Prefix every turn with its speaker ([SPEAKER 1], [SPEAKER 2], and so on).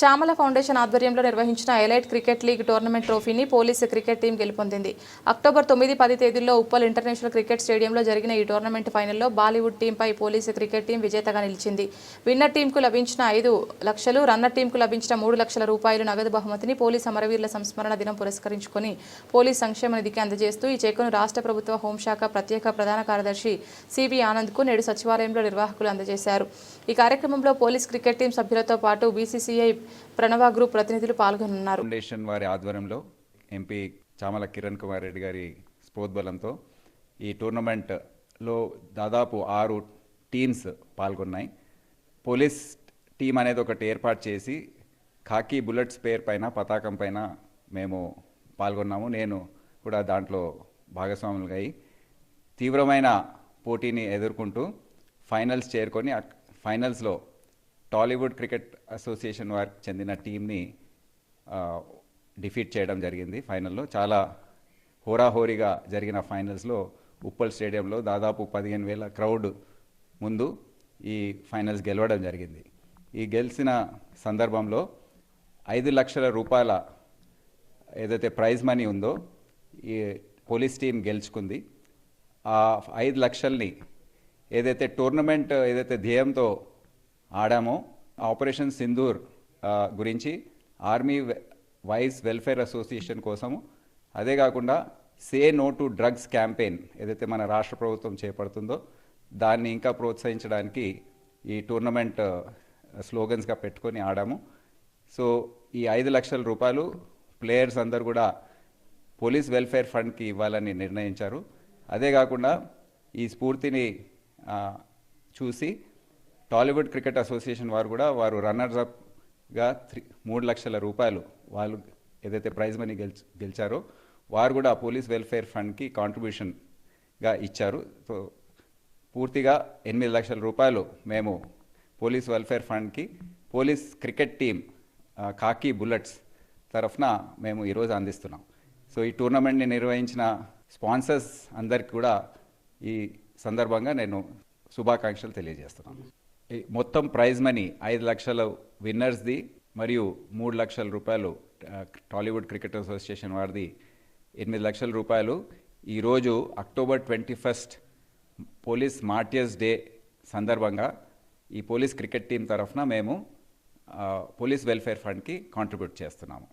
[SPEAKER 1] Chamala foundation ఆధ్వర్యంలో నిర్వహించిన elite cricket league tournament ట్రోఫీని పోలీసు క్రికెట్ టీం గెలుపొందింది. అక్టోబర్ తొమ్మిది పది తేదీల్లో ఉప్పల్ ఇంటర్నేషనల్ క్రికెట్ స్టేడియంలో జరిగిన ఈ టోర్నమెంట్ ఫైనల్లో బాలీవుడ్ టీంపై పోలీసు క్రికెట్ టీం విజేతగా నిలిచింది. విన్నర్ టీంకు లభించిన ఐదు లక్షలు రన్నర్ టీంకు లభించిన మూడు లక్షల రూపాయలు నగదు బహుమతిని పోలీస్ అమరవీరుల సంస్మరణ దినం పురస్కరించుకొని పోలీస్ సంక్షేమ నిధికి అందజేస్తూ ఈ చెక్కును రాష్ట్ర ప్రభుత్వ హోంశాఖ ప్రత్యేక ప్రధాన కార్యదర్శి సివి ఆనంద్కు నేడు సచివాలయంలో నిర్వాహకులు అందజేశారు. ఈ కార్యక్రమంలో పోలీస్ క్రికెట్ టీం సభ్యులతో పాటు బీసీసీఐ ప్రణవ గ్రూప్ ప్రతినిధులు పాల్గొన్నారు
[SPEAKER 2] ఫౌండేషన్ వారి ఆధ్వర్యంలో ఎంపీ చామల కిరణ్ కుమార్ రెడ్డి గారి స్ఫూర్తిబలంతో ఈ టోర్నమెంట్లో దాదాపు ఆరు టీమ్స్ పాల్గొన్నాయి. పోలీస్ టీం అనేది ఒకటి ఏర్పాటు చేసి ఖాకీ బుల్లెట్స్ పేరు పైన పతాకం పైన మేము పాల్గొన్నాము. నేను కూడా దాంట్లో భాగస్వాములుగా అయి తీవ్రమైన పోటీని ఎదుర్కొంటూ ఫైనల్స్ చేరుకొని ఫైనల్స్లో టాలీవుడ్ క్రికెట్ అసోసియేషన్ వారికి చెందిన టీంని డిఫీట్ చేయడం జరిగింది ఫైనల్లో. చాలా హోరాహోరీగా జరిగిన ఫైనల్స్లో ఉప్పల్ స్టేడియంలో దాదాపు పదిహేను వేల క్రౌడ్ ముందు ఈ ఫైనల్స్ గెలవడం జరిగింది. ఈ గెలిచిన సందర్భంలో ఐదు లక్షల రూపాయల ఏదైతే ప్రైజ్ మనీ ఉందో ఈ పోలీస్ టీం గెలుచుకుంది. ఆ ఐదు లక్షల్ని ఏదైతే టోర్నమెంట్ ఏదైతే ధ్యేయంతో ఆడామో. ఆపరేషన్ సింధూర్ గురించి ఆర్మీ వైస్ వెల్ఫేర్ అసోసియేషన్ కోసము. అదే కాకుండా say no to drugs campaign ఏదైతే మన రాష్ట్ర ప్రభుత్వం చేపడుతుందో దాన్ని ఇంకా ప్రోత్సహించడానికి ఈ టోర్నమెంట్ స్లోగన్స్గా పెట్టుకొని ఆడాము. సో ఈ ఐదు లక్షల రూపాయలు ప్లేయర్స్ అందరు కూడా పోలీస్ వెల్ఫేర్ ఫండ్కి ఇవ్వాలని నిర్ణయించారు. అదే కాకుండా ఈ స్ఫూర్తిని చూసి టాలీవుడ్ క్రికెట్ అసోసియేషన్ వారు కూడా వారు రన్నర్స్ అప్గా త్రీ మూడు లక్షల రూపాయలు వాళ్ళు ఏదైతే ప్రైజ్ మనీ గెలిచి గెలిచారో వారు కూడా పోలీస్ వెల్ఫేర్ ఫండ్కి కాంట్రిబ్యూషన్గా ఇచ్చారు. సో పూర్తిగా ఎనిమిది లక్షల రూపాయలు మేము police welfare ఫండ్కి police cricket team khaki bullets తరఫున మేము ఈరోజు అందిస్తున్నాం. సో ఈ టోర్నమెంట్ని నిర్వహించిన స్పాన్సర్స్ అందరికి కూడా ఈ సందర్భంగా నేను శుభాకాంక్షలు తెలియజేస్తున్నాను. మొత్తం ప్రైజ్ మనీ ఐదు లక్షల విన్నర్స్ది మరియు మూడు లక్షల రూపాయలు టాలీవుడ్ క్రికెట్ అసోసియేషన్ వారిది ఎనిమిది లక్షల రూపాయలు. ఈరోజు October twenty first police martyrs day సందర్భంగా ఈ పోలీస్ క్రికెట్ టీం తరఫున మేము పోలీస్ వెల్ఫేర్ ఫండ్కి కాంట్రిబ్యూట్ చేస్తున్నాము.